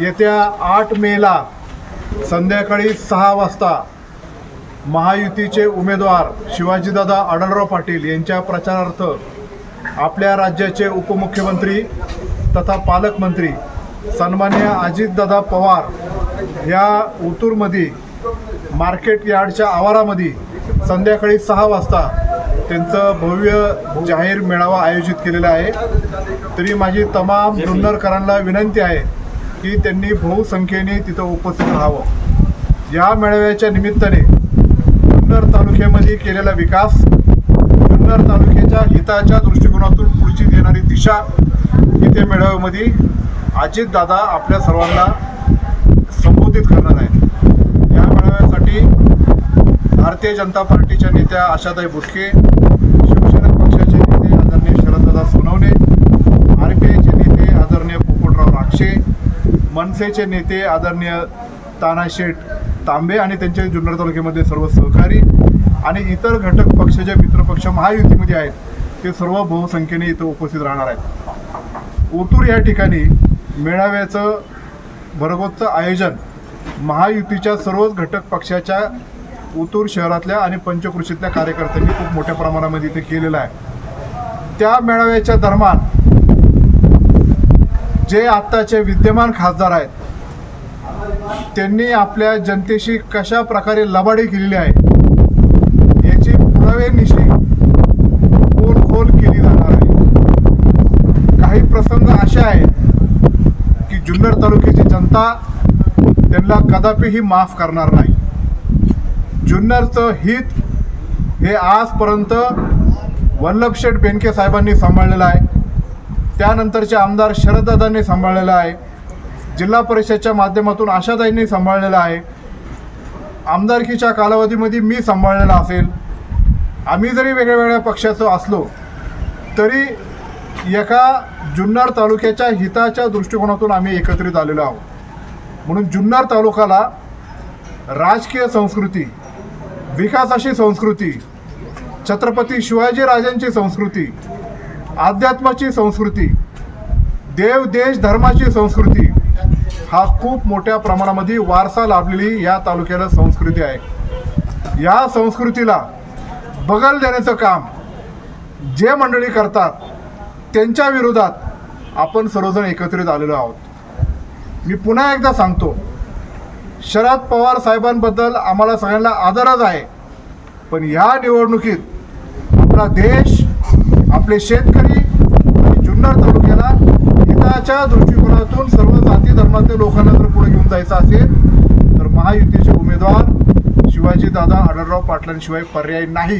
येत्या आठ मेला संध्याकाळी सहा वाजता महायुतीचे उमेदवार शिवाजीदादा आढळराव पाटील यांच्या प्रचारार्थ आपल्या राज्याचे उपमुख्यमंत्री तथा पालकमंत्री सन्मान्य अजितदादा पवार या ओतूरमध्ये मार्केट यार्डच्या आवारामध्ये संध्याकाळी सहा वाजता त्यांचं भव्य जाहीर मेळावा आयोजित केलेला आहे. तरी माझी तमाम जुन्नरकरांना विनंती आहे की त्यांनी बहुसंख्येने तिथं उपस्थित राहावं. या मेळाव्याच्या निमित्ताने जुन्नर तालुक्यामध्ये केलेला विकास जुन्नर तालुक्याच्या हिताच्या दृष्टिकोनातून पुढची देणारी दिशा इथे मेळाव्यामध्ये अजितदादा आपल्या सर्वांना संबोधित करणार आहेत. या मेळाव्यासाठी भारतीय जनता पार्टीच्या नेत्या आशाताई बुटके मनसेचे नेते आदरणीय तानाशेठ तांबे आणि त्यांचे जुन्नर तालुक्यामध्ये सर्व सहकारी आणि इतर घटक पक्ष जे मित्रपक्ष महायुतीमध्ये आहेत ते सर्व बहुसंख्येने इथं उपस्थित राहणार आहेत. ओतूर या ठिकाणी मेळाव्याचं भरगोतचं आयोजन महायुतीच्या सर्वच घटक पक्षाच्या ओतूर शहरातल्या आणि पंचकृषीतल्या कार्यकर्त्यांनी खूप मोठ्या प्रमाणामध्ये इथे केलेलं आहे. त्या मेळाव्याच्या दरम्यान जे आत्ताचे विद्यमान खासदार आहेत त्यांनी आपल्या जनतेशी कशा प्रकारे लबाडी केलेली आहे याची पुरावेनिशी खोल खोल केली जाणार आहे. काही प्रसंग असे आहेत की जुन्नर तालुक्याची जनता त्यांना कदापिही माफ करणार नाही. जुन्नरचं हित हे आजपर्यंत वल्लभशेठ बेनके साहेबांनी सांभाळलेलं आहे. त्यानंतरचे आमदार शरददादांनी सांभाळलेलं आहे. जिल्हा परिषदच्या माध्यमातून आशाताईंनी सांभाळलेलं आहे. आमदारकीच्या कालावधीमध्ये मी सांभाळलेला असेल. आम्ही जरी वेगळ्या वेगळ्या पक्षाचं असलो तरी एका जुन्नर तालुक्याच्या हिताच्या दृष्टिकोनातून आम्ही एकत्रित आलेलो आहोत. म्हणून जुन्नर तालुक्याला राजकीय संस्कृती विकासाची संस्कृती छत्रपती शिवाजीराजांची संस्कृती अध्यात्माची संस्कृती देव देश धर्माची संस्कृती हा खूप मोठ्या प्रमाणामध्ये वारसा लाभलेली या तालुक्याला संस्कृती आहे. या संस्कृतीला बगल देण्याचं काम जे मंडळी करतात त्यांच्या विरोधात आपण सर्वजण एकत्रित आलेलो आहोत. मी पुन्हा एकदा सांगतो शरद पवार साहेबांबद्दल आम्हाला सगळ्यांना आदरच आहे पण ह्या निवडणुकीत आपला देश आपले शेतकरी आणि जुन्नर तालुक्याला हिताच्या दृष्टिकोनातून सर्व जाती धर्मातील लोकांना जर पुढे घेऊन जायचं असेल तर महायुतीचे उमेदवार शिवाजी दादा आढळराव पाटलांशिवाय पर्याय नाही.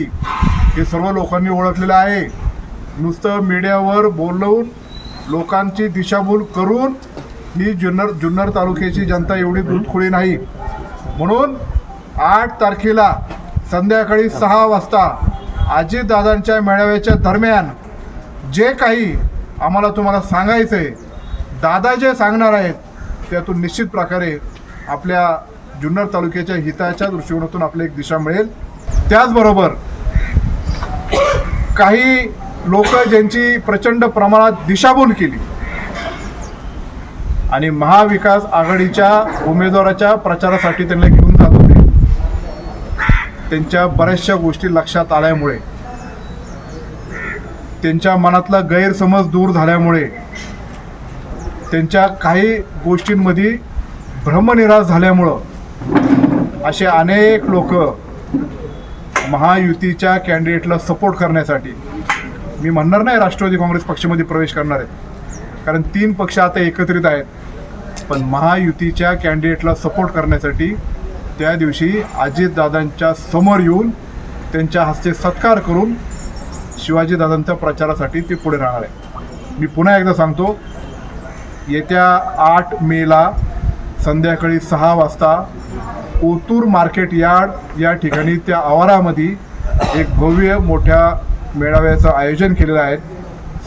हे सर्व लोकांनी ओळखलेलं आहे. नुसतं मीडियावर बोलवून लोकांची दिशाभूल करून ही जुन्नर जुन्नर तालुक्याची जनता एवढी दुतखुळी नाही. म्हणून आठ तारखेला संध्याकाळी सहा वाजता आजीदादांच्या मेळाव्याच्या दरम्यान जे काही आम्हाला तुम्हाला सांगायचं आहे दादा जे सांगणार आहेत त्यातून निश्चित प्रकारे आपल्या जुन्नर तालुक्याच्या हिताच्या दृष्टिकोनातून आपल्याला एक दिशा मिळेल. त्याचबरोबर काही लोक ज्यांची प्रचंड प्रमाणात दिशाभूल केली आणि महाविकास आघाडीच्या उमेदवाराच्या प्रचारासाठी त्यांना त्यांच्या बऱ्याचशा गोष्टी लक्षात आल्यामुळे त्यांच्या मनातला गैरसमज दूर झाल्यामुळे त्यांच्या काही गोष्टींमध्ये भ्रमनिराश झाल्यामुळं असे अनेक लोक महायुतीच्या कॅन्डिडेटला सपोर्ट करण्यासाठी मी म्हणणार नाही राष्ट्रवादी काँग्रेस पक्षामध्ये प्रवेश करणार आहेत कारण तीन पक्ष आता एकत्रित आहेत पण महायुतीच्या कॅन्डिडेटला सपोर्ट करण्यासाठी त्या दिवशी अजितदादांच्या समोर येऊन त्यांच्या हस्ते सत्कार करून शिवाजीदादांच्या प्रचारासाठी ते पुढे राहणार आहे. मी पुन्हा एकदा सांगतो येत्या आठ मेला संध्याकाळी सहा वाजता ओतूर मार्केट यार्ड या ठिकाणी त्या आवारामध्ये एक भव्य मोठ्या मेळाव्याचं आयोजन केलेलं आहे.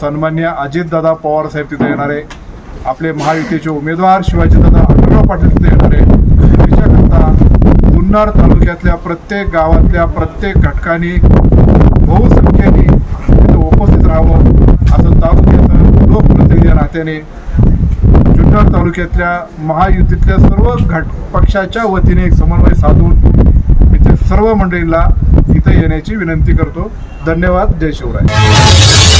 सन्मान्य अजितदादा पवार साहेब तिथे येणार आहे. आपले महायुतीचे उमेदवार शिवाजीदादा आढळराव पाटील तिथे येणार आहे. जुन्नर तालुक्यातल्या प्रत्येक गावातल्या प्रत्येक घटकाने बहुसंख्येने तिथं उपस्थित राहावं असं तालुक्याचं लोकप्रतिनिधी नात्याने जुन्नर तालुक्यातल्या महायुतीतल्या सर्व घट पक्षाच्या वतीने एक समन्वय साधून मी ते सर्व मंडळींना इथं येण्याची विनंती करतो. धन्यवाद. जय शिवराय.